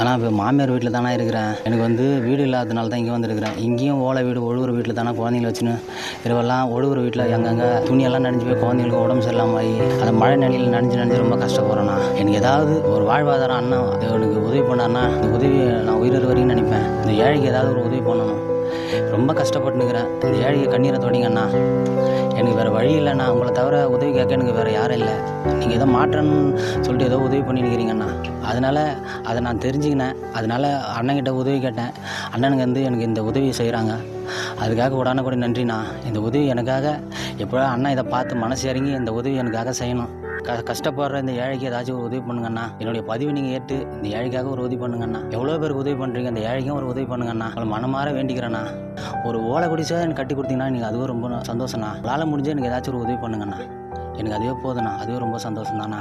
ஆனால் இப்போ மாமியார் வீட்டில் தானே இருக்கிறேன். எனக்கு வந்து வீடு இல்லாததுனால தான் இங்கே வந்திருக்கிறேன். இங்கேயும் ஓலை வீடு ஒழுகுற வீட்டில் தானே குழந்தைங்கள வச்சுன்னு இரவெல்லாம் ஒழுகுற வீட்டில் எங்கங்கே துணியெல்லாம் நனைஞ்சு போய் குழந்தைங்களுக்கு உடம்பு சரியில்லாமல் ஆகி அந்த மழை நிலையில் நனைஞ்சு நனைஞ்சு ரொம்ப கஷ்டப்படுறேண்ணா எனக்கு ஏதாவது ஒரு வாழ்வாதாரம் அண்ணா எனக்கு உதவி பண்ணாருன்னா அந்த உதவி நான் உயிர் வரைக்கும் நினைப்பேன். இந்த ஏழைக்கு ஏதாவது ஒரு உதவி பண்ணணும். ரொம்ப கஷ்டப்பட்டுனுக்கிறேன் இந்த ஏழைக்கு கண்ணீரை தொடங்கண்ணா. எனக்கு வேறு வழி இல்லைண்ணா. உங்களை தவிர உதவி கேட்க எனக்கு வேறு யாரும் இல்லை. நீங்கள் ஏதோ மாற்றணும்னு சொல்லிட்டு ஏதோ உதவி பண்ணிருக்கிறீங்கண்ணா அதனால் அதை நான் தெரிஞ்சுக்கினேன். அதனால் அண்ணன்கிட்ட உதவி கேட்டேன். அண்ணனுங்க வந்து எனக்கு இந்த உதவி செய்கிறாங்க அதுக்காக உடனே கூட நன்றிண்ணா. இந்த உதவி எனக்காக எப்போ அண்ணன் இதை பார்த்து மனசு இறங்கி இந்த உதவி எனக்காக செய்யணும். க கஷ்டப்படுற இந்த ஏழைக்கு ஏதாச்சும் ஒரு உதவி பண்ணுங்கண்ணா. என்னுடைய பதிவு நீங்கள் ஏற்று இந்த ஏழைக்காக ஒரு உதவி பண்ணுங்கண்ணா. எவ்வளோ பேருக்கு உதவி பண்ணுறீங்க இந்த ஏழைக்கும் ஒரு உதவி பண்ணுங்கண்ணா. அவளை மனமாற வேண்டிக்கிறேண்ணா. ஒரு ஓலை குடிச்சா எனக்கு கட்டி கொடுத்தீங்கன்னா நீங்கள் அதுவும் ரொம்ப சந்தோஷம்ண்ணா. உங்களால் முடிஞ்சு எனக்கு ஏதாச்சும் ஒரு உதவி பண்ணுங்கண்ணா. எனக்கு அதுவே போதுண்ணா அதுவே ரொம்ப சந்தோஷம் தாண்ணா